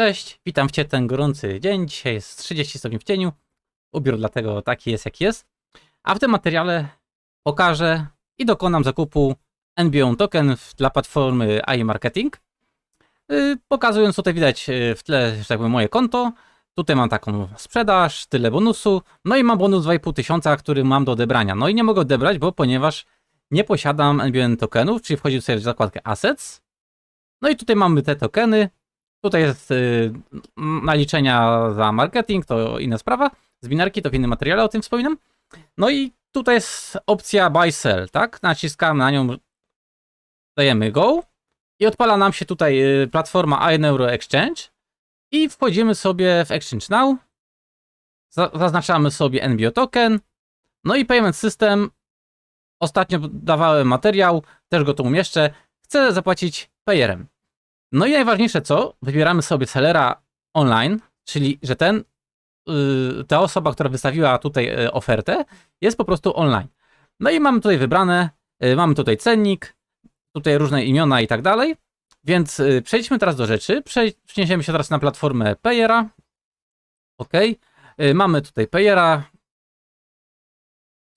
Cześć, witam Cię ten gorący dzień. Dzisiaj jest 30 stopni w cieniu. Ubiór dlatego taki jest, jaki jest. A w tym materiale pokażę i dokonam zakupu NBO token w- dla platformy iMarketing. Yy, Pokazując tutaj widać yy, w tle, że tak powiem, moje konto. Tutaj mam taką sprzedaż, tyle bonusu. No i mam bonus 2,5 tysiąca, który mam do odebrania. No i nie mogę odebrać, bo ponieważ nie posiadam NBN tokenów, czyli wchodzi sobie w zakładkę Assets. No i tutaj mamy te tokeny. Tutaj jest y, naliczenia za marketing, to inna sprawa. Z binarki to w innym materiale o tym wspominam. No i tutaj jest opcja buy sell, tak? Naciskamy na nią, dajemy go i odpala nam się tutaj y, platforma iNeuro Exchange i wchodzimy sobie w Exchange Now. Za- Zaznaczamy sobie NBO token. No i payment system. Ostatnio dawałem materiał, też go tu umieszczę. Chcę zapłacić payerem. No i najważniejsze co? Wybieramy sobie sellera online, czyli że ten, yy, ta osoba, która wystawiła tutaj yy, ofertę, jest po prostu online. No i mamy tutaj wybrane, yy, mamy tutaj cennik, tutaj różne imiona i tak dalej. Więc przejdźmy teraz do rzeczy. Przeniesiemy się teraz na platformę Payera. OK. Mamy tutaj Payera.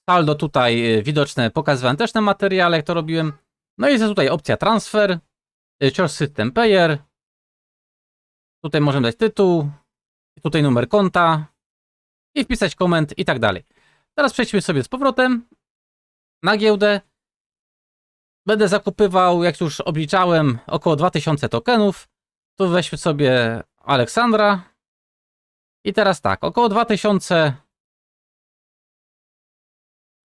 Saldo tutaj widoczne, pokazywałem też na materiale, jak to robiłem. No i jest tutaj opcja transfer. Y, Choose System Payer. Tutaj możemy dać tytuł, tutaj numer konta i wpisać koment i tak dalej. Teraz przejdźmy sobie z powrotem na giełdę. Będę zakupywał, jak już obliczałem, około 2000 tokenów. Tu weźmy sobie Aleksandra. I teraz tak, około 2000.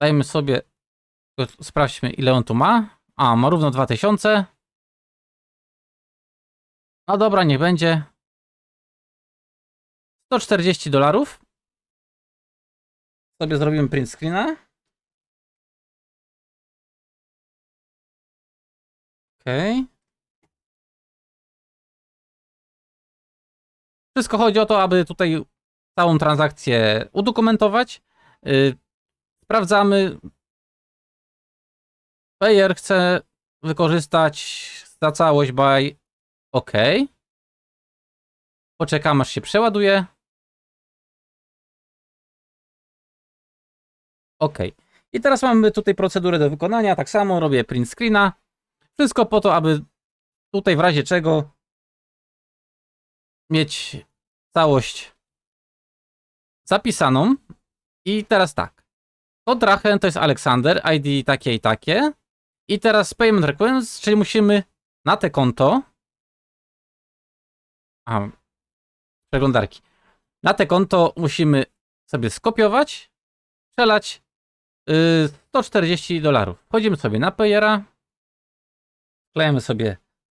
Dajmy sobie, sprawdźmy ile on tu ma. A, ma równo 2000. No dobra, niech będzie. 140 dolarów. Sobie zrobimy print screena. Okej. Wszystko chodzi o to, aby tutaj całą transakcję udokumentować. Yy, sprawdzamy. Payer chce wykorzystać za całość by OK. Poczekam aż się przeładuje. OK. I teraz mamy tutaj procedurę do wykonania. Tak samo robię print screena. Wszystko po to, aby tutaj w razie czego mieć całość zapisaną. I teraz tak. Kod Drachen to jest Aleksander, ID takie i takie. I teraz payment request, czyli musimy na te konto a, przeglądarki. Na te konto musimy sobie skopiować, przelać yy, 140 dolarów. Wchodzimy sobie na Payera, wklejamy sobie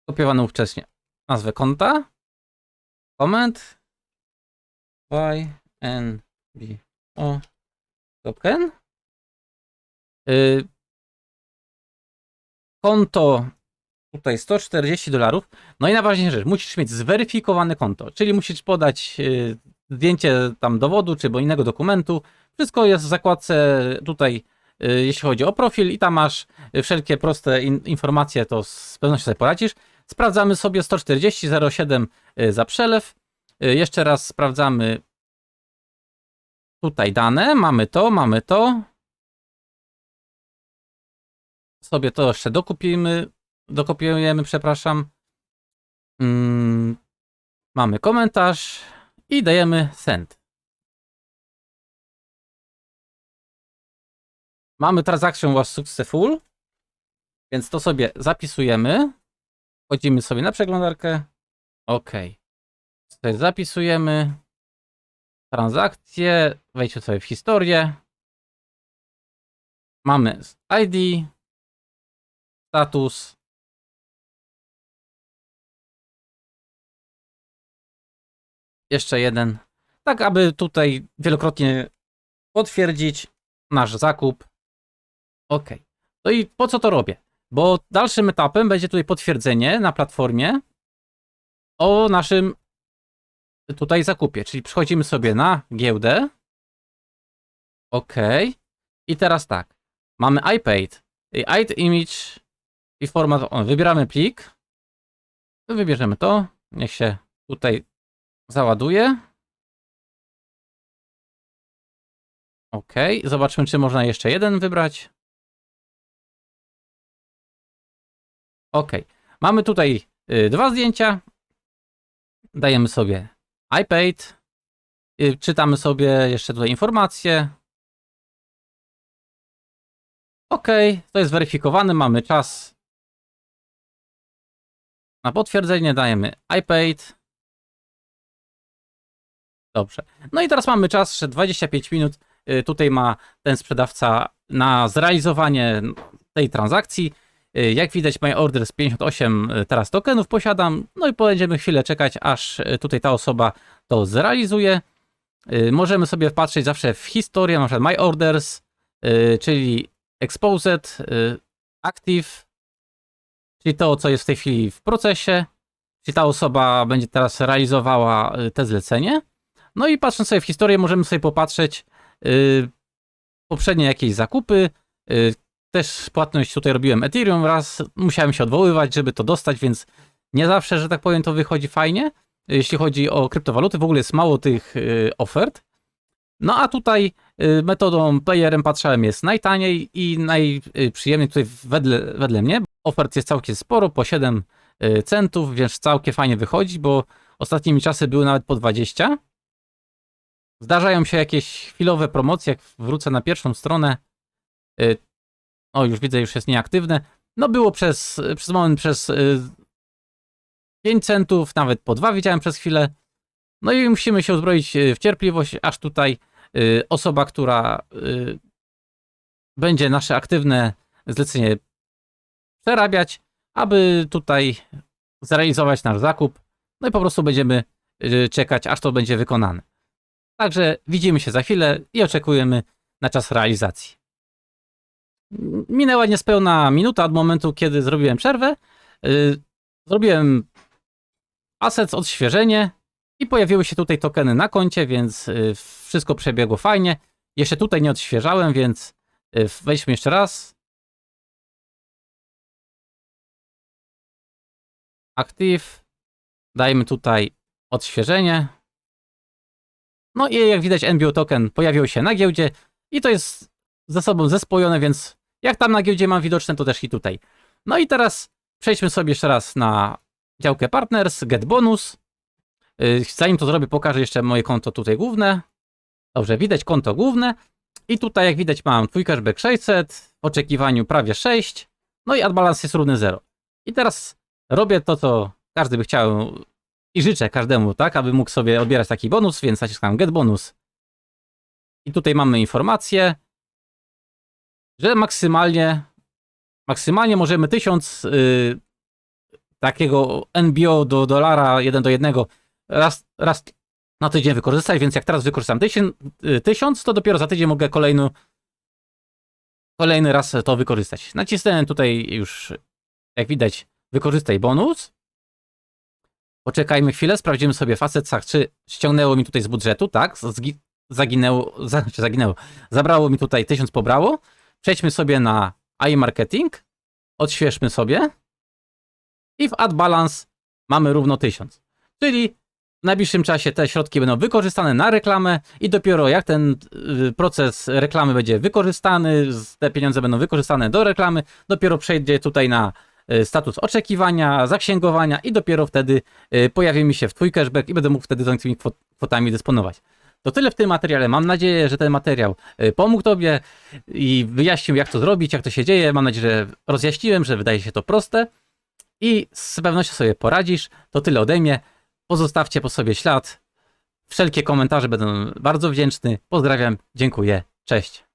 kopiowaną wcześniej nazwę konta, comment, y, n, b, o, token, yy, konto tutaj 140 dolarów. No i najważniejsza rzecz, musisz mieć zweryfikowane konto, czyli musisz podać y, zdjęcie tam dowodu, czy bo innego dokumentu. Wszystko jest w zakładce tutaj, y, jeśli chodzi o profil i tam masz y, wszelkie proste in, informacje, to z pewnością sobie poradzisz. Sprawdzamy sobie 140 07 y, za przelew. Jeszcze raz sprawdzamy tutaj dane. Mamy to, mamy to. Sobie to jeszcze dokupimy dokopiujemy, przepraszam. Mm, mamy komentarz i dajemy send. Mamy transaction was successful, więc to sobie zapisujemy. Wchodzimy sobie na przeglądarkę. OK. Tutaj zapisujemy transakcję. Wejdźcie sobie w historię. Mamy ID, status, jeszcze jeden, tak aby tutaj wielokrotnie potwierdzić nasz zakup. OK. No i po co to robię? Bo dalszym etapem będzie tutaj potwierdzenie na platformie o naszym tutaj zakupie, czyli przechodzimy sobie na giełdę. OK. I teraz tak. Mamy iPaid, i image i format, o, wybieramy plik. Wybierzemy to, niech się tutaj Załaduję. Ok, zobaczmy, czy można jeszcze jeden wybrać. Ok, mamy tutaj y, dwa zdjęcia. Dajemy sobie iPad. Y, czytamy sobie jeszcze tutaj informacje. Ok, to jest weryfikowane, mamy czas na potwierdzenie, dajemy iPad. Dobrze. No i teraz mamy czas, że 25 minut y, tutaj ma ten sprzedawca na zrealizowanie tej transakcji. Y, Jak widać, my order z 58 y, teraz tokenów posiadam. No i będziemy chwilę czekać, aż tutaj ta osoba to zrealizuje. Możemy sobie patrzeć zawsze w historię, na przykład my orders, czyli exposed, active, czyli to, co jest w tej chwili w procesie, czyli ta osoba będzie teraz realizowała te zlecenie. No i patrząc sobie w historię, możemy sobie popatrzeć y, poprzednie jakieś zakupy. y, też płatność tutaj robiłem Ethereum raz, musiałem się odwoływać, żeby to dostać, więc nie zawsze, że tak powiem, to wychodzi fajnie. Jeśli chodzi o kryptowaluty, w ogóle jest mało tych y, ofert. No a tutaj y, metodą playerem patrzałem jest najtaniej i najprzyjemniej tutaj wedle, wedle mnie. Ofert jest całkiem sporo, po 7 y, centów, więc całkiem fajnie wychodzi, bo ostatnimi czasy były nawet po 20. Zdarzają się jakieś chwilowe promocje, jak wrócę na pierwszą stronę. y, O, już widzę, już jest nieaktywne. No było przez, przez moment przez y, 5 centów, nawet po 2 widziałem przez chwilę. No i musimy się uzbroić y, w cierpliwość, aż tutaj y, osoba, która y, będzie nasze aktywne zlecenie przerabiać, aby tutaj zrealizować nasz zakup. No i po prostu będziemy y, czekać, aż to będzie wykonane. Także widzimy się za chwilę i oczekujemy na czas realizacji. Minęła niespełna minuta od momentu, kiedy zrobiłem przerwę. Y, Zrobiłem assets, odświeżenie i pojawiły się tutaj tokeny na koncie, więc y, wszystko przebiegło fajnie. Jeszcze tutaj nie odświeżałem, więc y, wejdźmy jeszcze raz. Active. Dajmy tutaj odświeżenie. No i jak widać NBO token pojawił się na giełdzie i to jest ze sobą zespojone, więc jak tam na giełdzie mam widoczne, to też i tutaj. No i teraz przejdźmy sobie jeszcze raz na działkę Partners, Get Bonus. Yy, Zanim to zrobię, pokażę jeszcze moje konto tutaj główne. Dobrze, widać konto główne. I tutaj, jak widać, mam twój cashback 600, w oczekiwaniu prawie 6, no i ad balance jest równy 0. I teraz robię to, co każdy by chciał i życzę każdemu, tak, aby mógł sobie odbierać taki bonus, więc naciskam Get Bonus. I tutaj mamy informację, że maksymalnie, maksymalnie możemy 1000 y, takiego NBO do dolara 1 do 1 raz, raz na tydzień wykorzystać, więc jak teraz wykorzystam 1000, y, 1000 to dopiero za tydzień mogę kolejny, kolejny raz to wykorzystać. Nacisnąłem tutaj już, jak widać, wykorzystaj bonus. Poczekajmy chwilę, sprawdzimy sobie Assetsach, czy ściągnęło mi tutaj z budżetu, tak, zgi- zaginęło, za, zaginęło, zabrało mi tutaj 1000 pobrało. Przejdźmy sobie na iMarketing, odświeżmy sobie i w Add Balance mamy równo 1000. Czyli w najbliższym czasie te środki będą wykorzystane na reklamę i dopiero jak ten y, proces reklamy będzie wykorzystany, te pieniądze będą wykorzystane do reklamy, dopiero przejdzie tutaj na status oczekiwania, zaksięgowania i dopiero wtedy y, pojawi mi się w Twój cashback i będę mógł wtedy tymi kwot- kwotami dysponować. To tyle w tym materiale. Mam nadzieję, że ten materiał y, pomógł Tobie i wyjaśnił, jak to zrobić, jak to się dzieje. Mam nadzieję, że rozjaśniłem, że wydaje się to proste i z pewnością sobie poradzisz. To tyle ode mnie. Pozostawcie po sobie ślad. Wszelkie komentarze będą bardzo wdzięczny. Pozdrawiam, dziękuję, cześć.